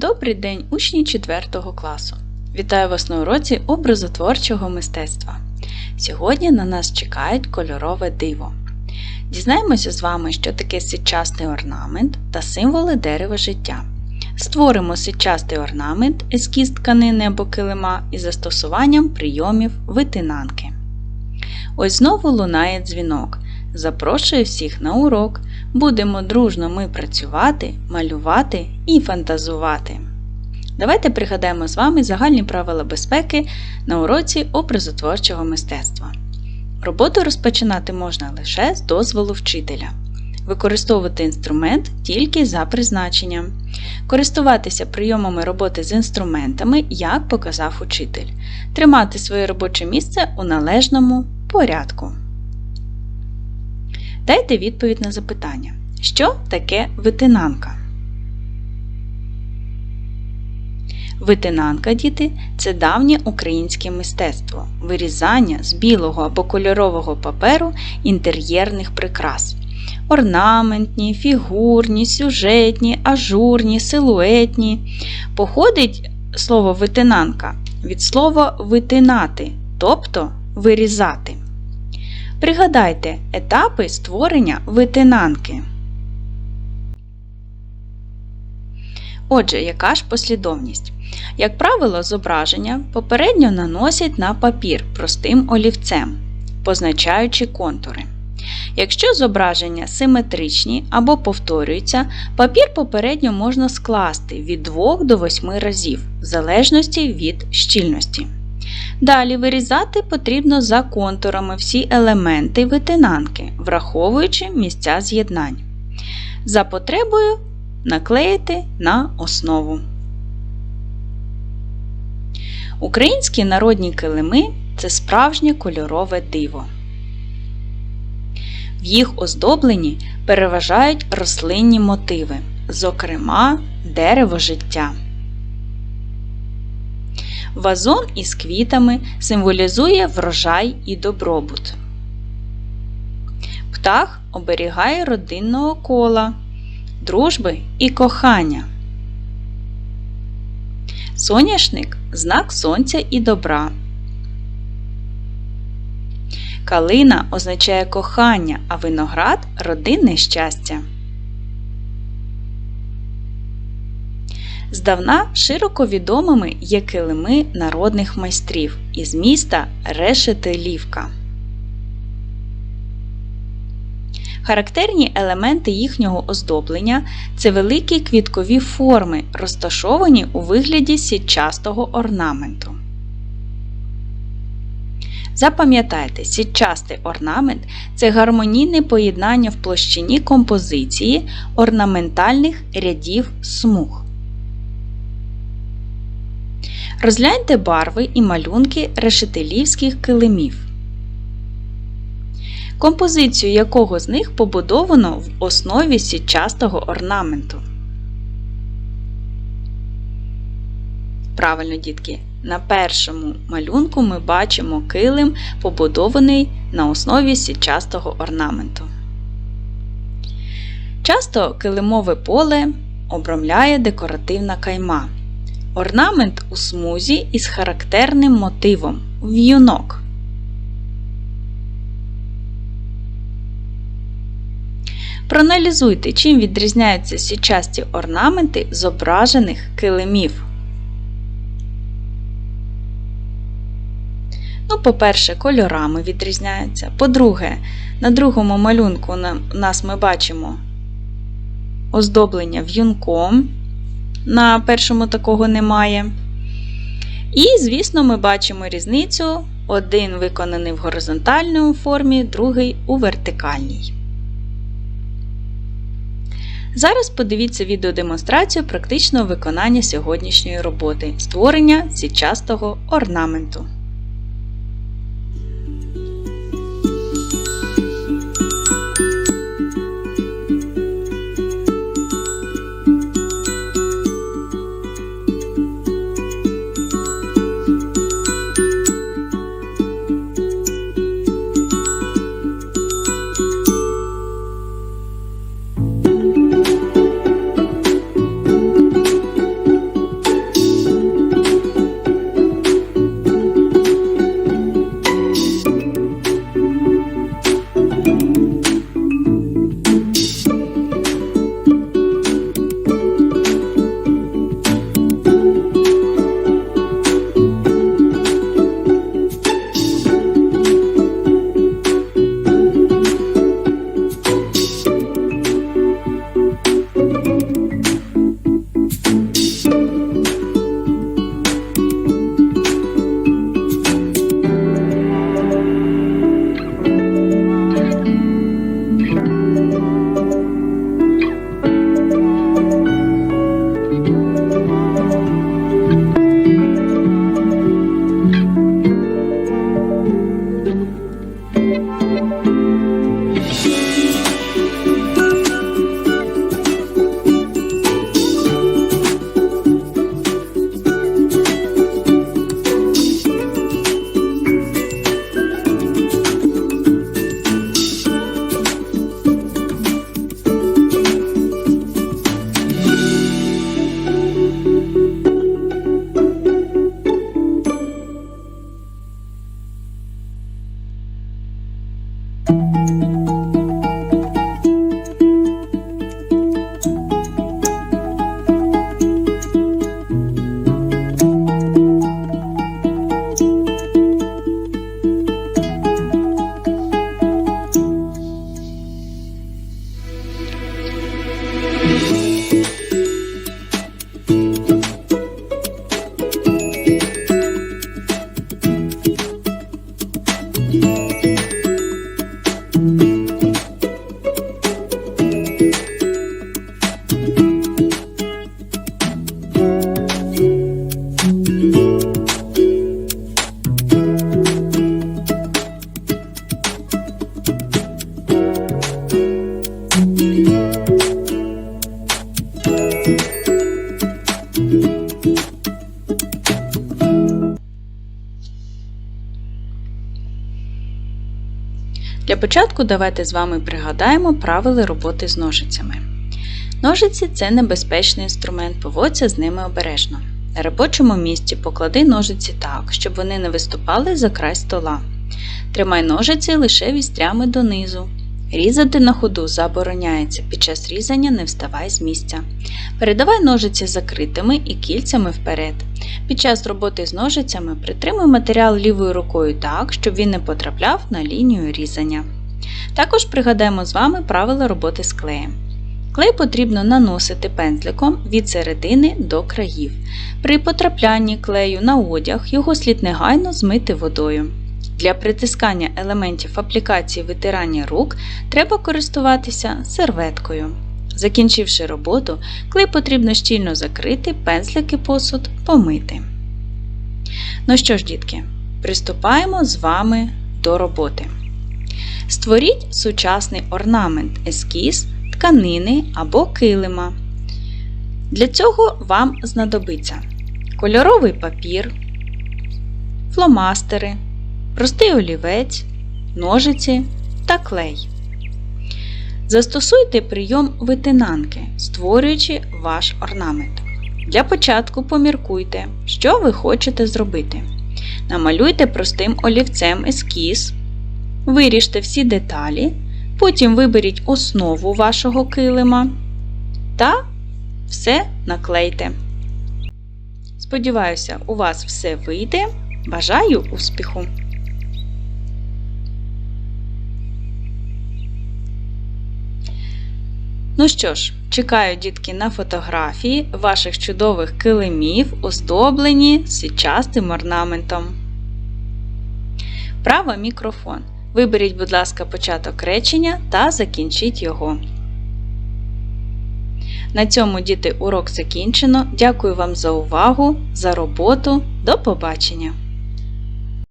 Добрий день, учні 4 класу! Вітаю вас на уроці образотворчого мистецтва. Сьогодні на нас чекає кольорове диво. Дізнаємося з вами, що таке сітчастий орнамент та символи дерева життя. Створимо сітчастий орнамент, ескіз тканини або килима із застосуванням прийомів витинанки. Ось знову лунає дзвінок. Запрошую всіх на урок. Будемо дружно ми працювати, малювати і фантазувати. Давайте пригадаємо з вами загальні правила безпеки на уроці образотворчого мистецтва. Роботу розпочинати можна лише з дозволу вчителя. Використовувати інструмент тільки за призначенням. Користуватися прийомами роботи з інструментами, як показав учитель. Тримати своє робоче місце у належному порядку. Дайте відповідь на запитання. Що таке витинанка? Витинанка, діти, це давнє українське мистецтво, вирізання з білого або кольорового паперу інтер'єрних прикрас. Орнаментні, фігурні, сюжетні, ажурні, силуетні. Походить слово витинанка від слова витинати, тобто вирізати. Пригадайте етапи створення витинанки. Отже, яка ж послідовність? Як правило, зображення попередньо наносять на папір простим олівцем, позначаючи контури. Якщо зображення симетричні або повторюються, папір попередньо можна скласти від 2 до 8 разів, в залежності від щільності. Далі вирізати потрібно за контурами всі елементи витинанки, враховуючи місця з'єднань. За потребою наклеїти на основу. Українські народні килими це справжнє кольорове диво. В їх оздобленні переважають рослинні мотиви, зокрема дерево життя. Вазон із квітами символізує врожай і добробут. Птах оберігає родинного кола, дружби і кохання. Соняшник знак сонця і добра. Калина означає кохання, а виноград родинне щастя. Здавна широко відомими є килими народних майстрів із міста Решетилівка. Характерні елементи їхнього оздоблення це великі квіткові форми, розташовані у вигляді сітчастого орнаменту. Запам'ятайте, сітчастий орнамент це гармонійне поєднання в площині композиції орнаментальних рядів смуг. Розгляньте барви і малюнки решетилівських килимів. Композицію якого з них побудовано в основі сітчастого орнаменту. Правильно, дітки, на першому малюнку ми бачимо килим, побудований на основі сітчастого орнаменту. Часто килимове поле обрамляє декоративна кайма. Орнамент у смузі із характерним мотивом в'юнок. Проаналізуйте, чим відрізняються січасті орнаменти зображених килимів. Ну, по-перше, кольорами відрізняються. По-друге, на другому малюнку у нас ми бачимо оздоблення в'юнком. На першому такого немає. І, звісно, ми бачимо різницю: один виконаний в горизонтальному формі, другий у вертикальній. Зараз подивіться відеодемонстрацію практичного виконання сьогоднішньої роботи створення сітчастого орнаменту. Для початку давайте з вами пригадаємо правила роботи з ножицями. Ножиці це небезпечний інструмент, поводься з ними обережно. На робочому місці поклади ножиці так, щоб вони не виступали за край стола. Тримай ножиці лише вістрями донизу. Різати на ходу забороняється. Під час різання не вставай з місця. Передавай ножиці закритими і кільцями вперед. Під час роботи з ножицями притримуй матеріал лівою рукою так, щоб він не потрапляв на лінію різання. Також пригадаємо з вами правила роботи з клеєм. Клей потрібно наносити пензликом від середини до країв. При потраплянні клею на одяг його слід негайно змити водою. Для притискання елементів аплікації витирання рук треба користуватися серветкою. Закінчивши роботу, клей потрібно щільно закрити, пензлики посуд помити. Ну що ж, дітки, приступаємо з вами до роботи. Створіть сучасний орнамент, ескіз, тканини або килима. Для цього вам знадобиться кольоровий папір, фломастери, простий олівець, ножиці та клей. Застосуйте прийом витинанки, створюючи ваш орнамент. Для початку поміркуйте, що ви хочете зробити. Намалюйте простим олівцем ескіз, виріжте всі деталі, потім виберіть основу вашого килима та все наклейте. Сподіваюся, у вас все вийде. Бажаю успіху! Ну що ж, чекаю, дітки, на фотографії ваших чудових килимів, оздоблені січастим орнаментом. Право мікрофон. Виберіть, будь ласка, початок речення та закінчіть його. На цьому діти урок закінчено. Дякую вам за увагу, за роботу. До побачення!